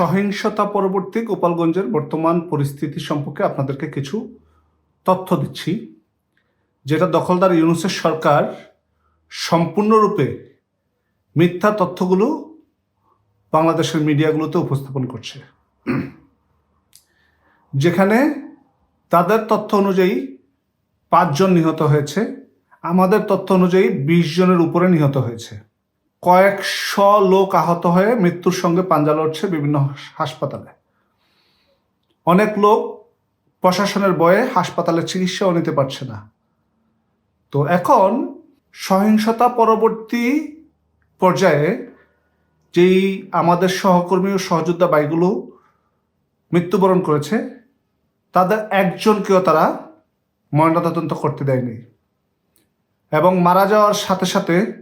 সহিংসতা পরবর্তী গোপালগঞ্জের বর্তমান পরিস্থিতি সম্পর্কে আপনাদেরকে কিছু তথ্য দিচ্ছি। যেটা দখলদার ইউনুসের সরকার সম্পূর্ণরূপে মিথ্যা তথ্যগুলো বাংলাদেশের মিডিয়াগুলোতে উপস্থাপন করছে। যেখানে তাদের তথ্য অনুযায়ী পাঁচজন নিহত হয়েছে, আমাদের তথ্য অনুযায়ী বিশ জনের উপরে নিহত হয়েছে। কয়েকশো লোক আহত হয়ে মৃত্যুর সঙ্গে পাঞ্জা লড়ছে বিভিন্ন হাসপাতালে। অনেক লোক প্রশাসনের বয়ে হাসপাতালে চিকিৎসাও নিতে পারছে না। তো এখন সহিংসতা পরবর্তী পর্যায়ে যেই আমাদের সহকর্মী ও সহযোদ্ধা বাইগুলো মৃত্যুবরণ করেছে, তাদের একজনকেও তারা ময়নাতদন্ত করতে দেয়নি। এবং মারা যাওয়ার সাথে সাথে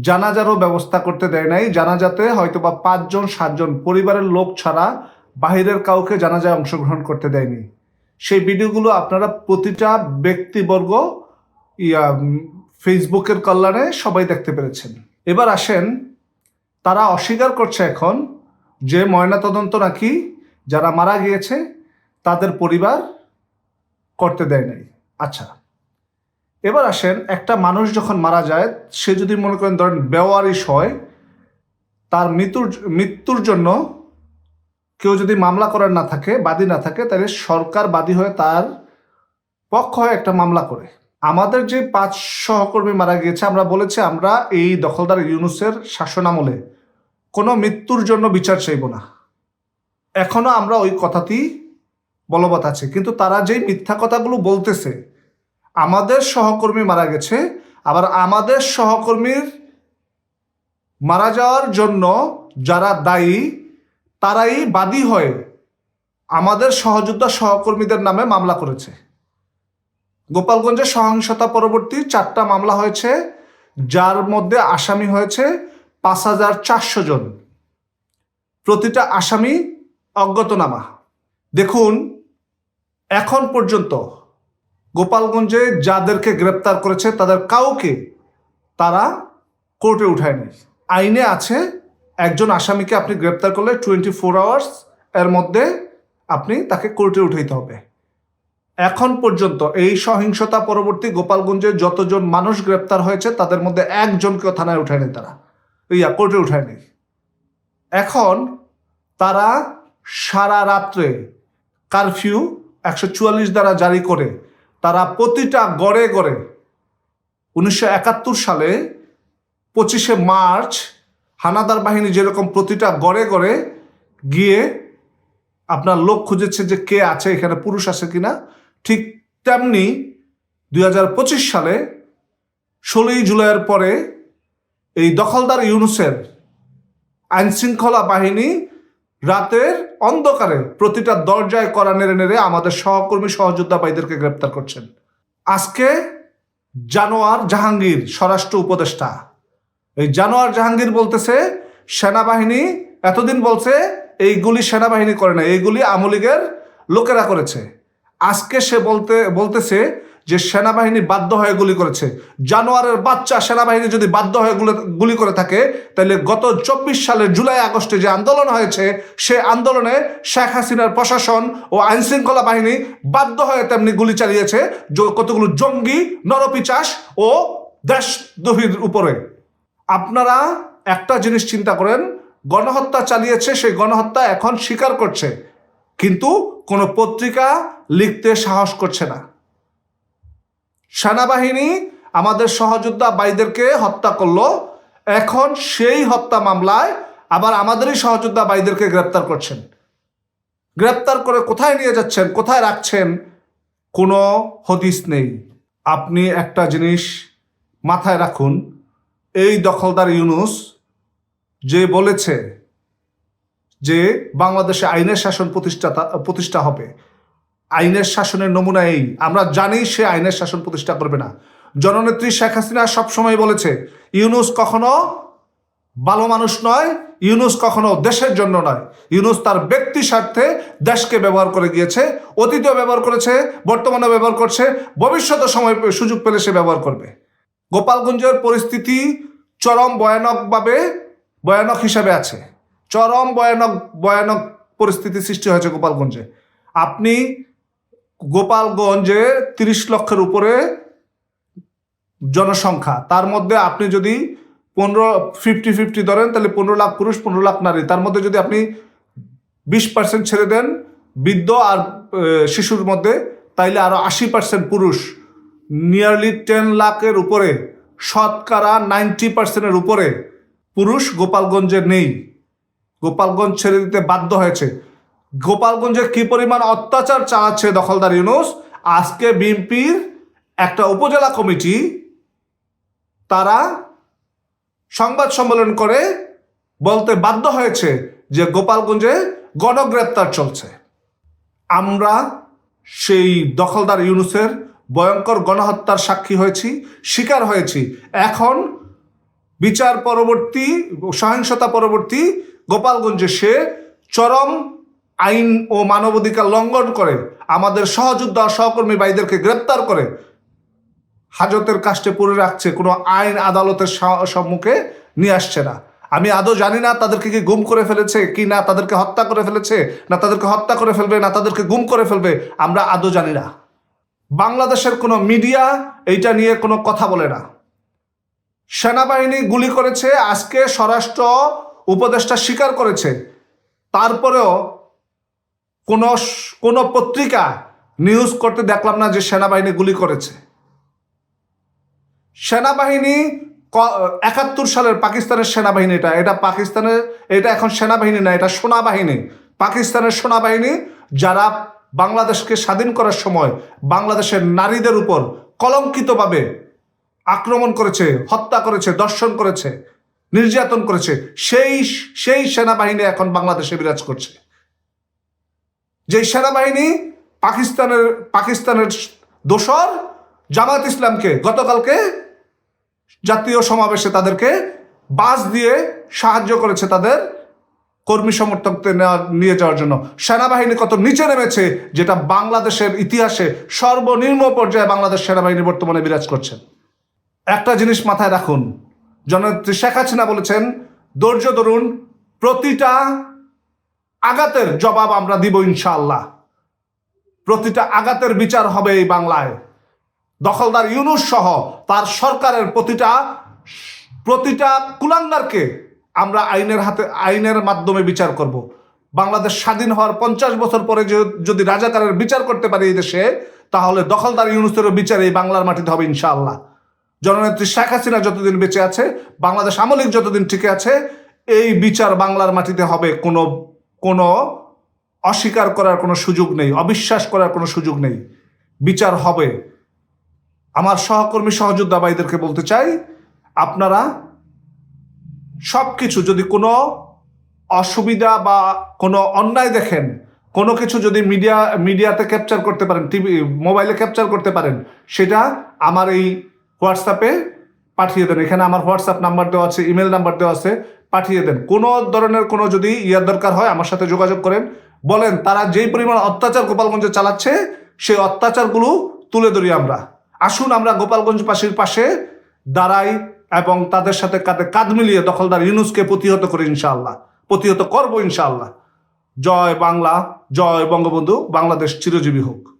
জানাজারও ব্যবস্থা করতে দেয় নাই। জানাজাতে হয়তো বা পাঁচজন, সাতজন পরিবারের লোক ছাড়া বাহিরের কাউকে জানাজায় অংশগ্রহণ করতে দেয়নি। সেই ভিডিওগুলো আপনারা প্রতিটা ব্যক্তিবর্গ, ইয়া ফেসবুকের কল্যাণে সবাই দেখতে পেরেছেন। এবার আসেন, তারা অস্বীকার করছে এখন যে ময়নাতদন্ত নাকি যারা মারা গিয়েছে তাদের পরিবার করতে দেয় নাই। আচ্ছা এবার আসেন একটা মানুষ যখন মারা যায়, সে যদি মনে করেন ধরেন বেওয়ারিশ হয়, তার মৃত্যুর মৃত্যুর জন্য কেউ যদি মামলা করার না থাকে, বাদী না থাকে, তাহলে সরকার বাদী হয়ে তার পক্ষ হয়ে একটা মামলা করে। আমাদের যে পাঁচ সহকর্মী মারা গিয়েছে, আমরা বলেছি আমরা এই দখলদার ইউনুসের শাসন আমলে কোনো মৃত্যুর জন্য বিচার চাইব না। এখনও আমরা ওই কথাতেই বলবৎ আছে। কিন্তু তারা যেই মিথ্যা কথাগুলো বলতেছে আমাদের সহকর্মী মারা গেছে, আবার আমাদের সহকর্মীর মারা যাওয়ার জন্য যারা দায়ী, তারাই বাদী হয়ে আমাদের সহযোদ্ধা সহকর্মীদের নামে মামলা করেছে। গোপালগঞ্জে সহিংসতা পরবর্তী চারটা মামলা হয়েছে, যার মধ্যে আসামি হয়েছে পাঁচ হাজার চারশো জন। প্রতিটা আসামি অজ্ঞাতনামা। দেখুন, এখন পর্যন্ত গোপালগঞ্জে যাদেরকে গ্রেপ্তার করেছে, তাদের কাউকে তারা কোর্টে উঠায়নি। আইনে আছে, একজন আসামিকে আপনি গ্রেপ্তার করলে টোয়েন্টি ফোর আওয়ার্স এর মধ্যে আপনি তাকে কোর্টে উঠাইতে হবে। এখন পর্যন্ত এই সহিংসতা পরবর্তী গোপালগঞ্জে যতজন মানুষ গ্রেপ্তার হয়েছে, তাদের মধ্যে একজনকেও থানায় উঠায়নি তারা। ইয়া, কোর্টে উঠায়নি। এখন তারা সারা রাত্রে কারফিউ একশো চুয়াল্লিশ দ্বারা জারি করে তারা প্রতিটা গড়ে গড়ে উনিশশো একাত্তর সালে পঁচিশে মার্চ হানাদার বাহিনী যেরকম প্রতিটা গড়ে গড়ে গিয়ে আপনার লোক খুঁজেছে যে কে আছে, এখানে পুরুষ আছে কিনা, ঠিক তেমনি দু হাজার পঁচিশ সালে ষোলোই জুলাইয়ের পরে এই দখলদার ইউনুসের আইনশৃঙ্খলা বাহিনী রাতের অন্ধকারে প্রতিটা দরজায় করা নেড়ে নেড়ে আমাদের সহকর্মী সহযোদ্ধা ভাইদেরকে গ্রেপ্তার করছেন। আজকে জানোয়ার জাহাঙ্গীর, স্বরাষ্ট্র উপদেষ্টা। এই জানোয়ার জাহাঙ্গীর বলতেছে, সেনাবাহিনী এতদিন বলছে এইগুলি সেনাবাহিনী করে না এইগুলি আমলিগের লোকেরা করেছে। আজকে সে বলতে, বলতেছে যে সেনাবাহিনী বাধ্য হয়ে গুলি করেছে। জানোয়ারের বাচ্চা সেনাবাহিনী যদি বাধ্য হয়ে গুলি- করে থাকে, তাহলে গত চব্বিশ সালের জুলাই, আগস্টে যে আন্দোলন হয়েছে, সে আন্দোলনে শেখ হাসিনার প্রশাসন ও আইনশৃঙ্খলা বাহিনী বাধ্য হয়ে তেমনি গুলি চালিয়েছে কতগুলো জঙ্গি নরপিচাস ও দেশদ্রোহীর উপরে। আপনারা একটা জিনিস চিন্তা করেন, গণহত্যা চালিয়েছে, সেই গণহত্যা এখন স্বীকার করছে। কিন্তু কোনো পত্রিকা লিখতে সাহস করছে না। সেনাবাহিনী আমাদের সহযোদ্ধা বাইদেরকে হত্যা করল। এখন সেই হত্যা মামলায় আবার আমাদেরই সহযোদ্ধা বাইদেরকে গ্রেপ্তার করছেন। গ্রেপ্তার করে কোথায় নিয়ে যাচ্ছেন, কোথায় রাখছেন, কোনো হদিস নেই। আপনি একটা জিনিস মাথায় রাখুন, এই দখলদার ইউনুস যে বলেছে যে বাংলাদেশে আইনের শাসন প্রতিষ্ঠা প্রতিষ্ঠা হবে আইনের শাসনের নমুনা এই। আমরা জানি সে আইনের শাসন প্রতিষ্ঠা করবে না। জননেত্রী শেখ হাসিনা সবসময় বলেছে, ইউনুস কখনো ভালো মানুষ নয়, ইউনুস কখনো দেশের জন্য নয়। ইউনুস তার ব্যক্তি স্বার্থে দেশকে ব্যবহার করে গিয়েছে, অতীতেও ব্যবহার করেছে বর্তমানে ব্যবহার করছে ভবিষ্যতে সময় সুযোগ পেলে সে ব্যবহার করবে। গোপালগঞ্জের পরিস্থিতি চরম ভয়ানকভাবে ভয়ানক হিসাবে আছে। চরম ভয়ানক ভয়ানক পরিস্থিতি সৃষ্টি হয়েছে গোপালগঞ্জে। আপনি গোপালগঞ্জে তিরিশ লক্ষের উপরে জনসংখ্যা। তার মধ্যে আপনি যদি পনেরো ফিফটি ফিফটি ধরেন, তাহলে পনেরো লাখ পুরুষ, পনেরো লাখ নারী। তার মধ্যে যদি আপনি বিশ পার্সেন্ট ছেড়ে দেন বৃদ্ধ আর শিশুর মধ্যে, তাইলে আরও আশি পার্সেন্ট পুরুষ। নিয়ারলি টেন লাখের উপরে, শতকরা নাইনটি পার্সেন্টের উপরে পুরুষ গোপালগঞ্জে নেই। গোপালগঞ্জ ছেড়ে দিতে বাধ্য হয়েছে। গোপালগঞ্জে কি পরিমাণ অত্যাচার চালাচ্ছে দখলদার ইউনুস? আজকে বিএনপির একটা উপজেলা কমিটি, তারা সংবাদ সম্মেলন করে বলতে বাধ্য হয়েছে যে গোপালগঞ্জে গণগ্রেপ্তার চলছে। আমরা সেই দখলদার ইউনুসের ভয়ঙ্কর গণহত্যার সাক্ষী হয়েছি, শিকার হয়েছি। এখন বিচার পরবর্তী, সহিংসতা পরবর্তী গোপালগঞ্জে সে চরম আইন ও মানবাধিকার লঙ্ঘন করে আমাদের সহযোদ্ধা সহকর্মী ভাইদেরকে গ্রেপ্তার করে হাজতের কাস্টে পড়ে রাখছে, কোনো আইন আদালতের সম্মুখে নিয়ে আসছে না। আমি আদৌ জানি না তাদেরকে কি গুম করে ফেলেছে, কি না তাদেরকে হত্যা করে ফেলেছে, না তাদেরকে হত্যা করে ফেলবে, না তাদেরকে গুম করে ফেলবে, আমরা আদৌ জানি না। বাংলাদেশের কোনো মিডিয়া এইটা নিয়ে কোনো কথা বলে না। সেনাবাহিনী গুলি করেছে, আজকে স্বরাষ্ট্র উপদেষ্টা স্বীকার করেছে। তারপরেও কোনো কোনো পত্রিকা নিউজ করতে দেখলাম না যে সেনাবাহিনী গুলি করেছে। সেনাবাহিনী একাত্তর সালের পাকিস্তানের সেনাবাহিনী এটা। এটা পাকিস্তানের, এটা এখন সেনাবাহিনী না, এটা সোনাবাহিনী। পাকিস্তানের সোনাবাহিনী যারা বাংলাদেশকে স্বাধীন করার সময় বাংলাদেশের নারীদের উপর কলঙ্কিতভাবে আক্রমণ করেছে, হত্যা করেছে, দর্শন করেছে, নির্যাতন করেছে, সেই সেই সেনাবাহিনী এখন বাংলাদেশে বিরাজ করছে। যে সেনাবাহিনী পাকিস্তানের পাকিস্তানের দোসর জামাত ইসলামকে গতকালকে জাতীয় সমাবেশে তাদেরকে বাস দিয়ে সাহায্য করেছে তাদের কর্মী সমর্থকদের নিয়ে যাওয়ার জন্য। সেনাবাহিনী কত নিচে নেমেছে, যেটা বাংলাদেশের ইতিহাসে সর্বনিম্ন পর্যায়ে বাংলাদেশ সেনাবাহিনী বর্তমানে বিরাজ করছে। একটা জিনিস মাথায় রাখুন, জননেত্রী শেখ হাসিনা বলেছেন, ধৈর্য ধরুন, প্রতিটা আঘাতের জবাব আমরা দিব ইনশাআল্লাহ। প্রতিটা আঘাতের বিচার হবে এই বাংলায়। দখলদার ইউনুস সহ তার সরকারের প্রতিটা প্রতিটা কুলাঙ্গারকে আমরা আইনের হাতে, আইনের মাধ্যমে বিচার করব। বাংলাদেশ স্বাধীন হওয়ার পঞ্চাশ বছর পরে যদি রাজাকারের বিচার করতে পারি এই দেশে, তাহলে দখলদার ইউনুসেরও বিচার এই বাংলার মাটিতে হবে ইনশাআল্লাহ। জননেত্রী শেখ হাসিনা যতদিন বেঁচে আছে, বাংলাদেশ আমলিক যতদিন টিকে আছে, এই বিচার বাংলার মাটিতে হবে কোনো কোনো অস্বীকার করার কোনো সুযোগ নেই, অবিশ্বাস করার কোনো সুযোগ নেই। বিচার হবে। আমার সহকর্মী সহযোদ্ধা ভাইদেরকে বলতে চাই, আপনারা সব কিছু যদি কোনো অসুবিধা বা কোনো অন্যায় দেখেন, কোনো কিছু যদি মিডিয়া, মিডিয়াতে ক্যাপচার করতে পারেন, টিভি মোবাইলে ক্যাপচার করতে পারেন, সেটা আমার এই হোয়াটসঅ্যাপে পাঠিয়ে দেন। এখানে আমার হোয়াটসঅ্যাপ নাম্বার দেওয়া আছে ইমেল নাম্বার দেওয়া আছে। পাঠিয়ে দেন। কোনো ধরনের কোনো যদি ইয়ার দরকার হয়, আমার সাথে যোগাযোগ করেন। বলেন, তারা যেই পরিমাণ অত্যাচার গোপালগঞ্জে চালাচ্ছে, সেই অত্যাচারগুলো তুলে ধরি আমরা। আসুন আমরা গোপালগঞ্জ গোপালগঞ্জবাসীর পাশে দাঁড়াই এবং তাদের সাথে কাঁধে কাঁধ মিলিয়ে দখলদার ইউনুসকে প্রতিহত করি ইনশাআল্লাহ। প্রতিহত করব ইনশাআল্লাহ। জয় বাংলা, জয় বঙ্গবন্ধু, বাংলাদেশ চিরজীবী হোক।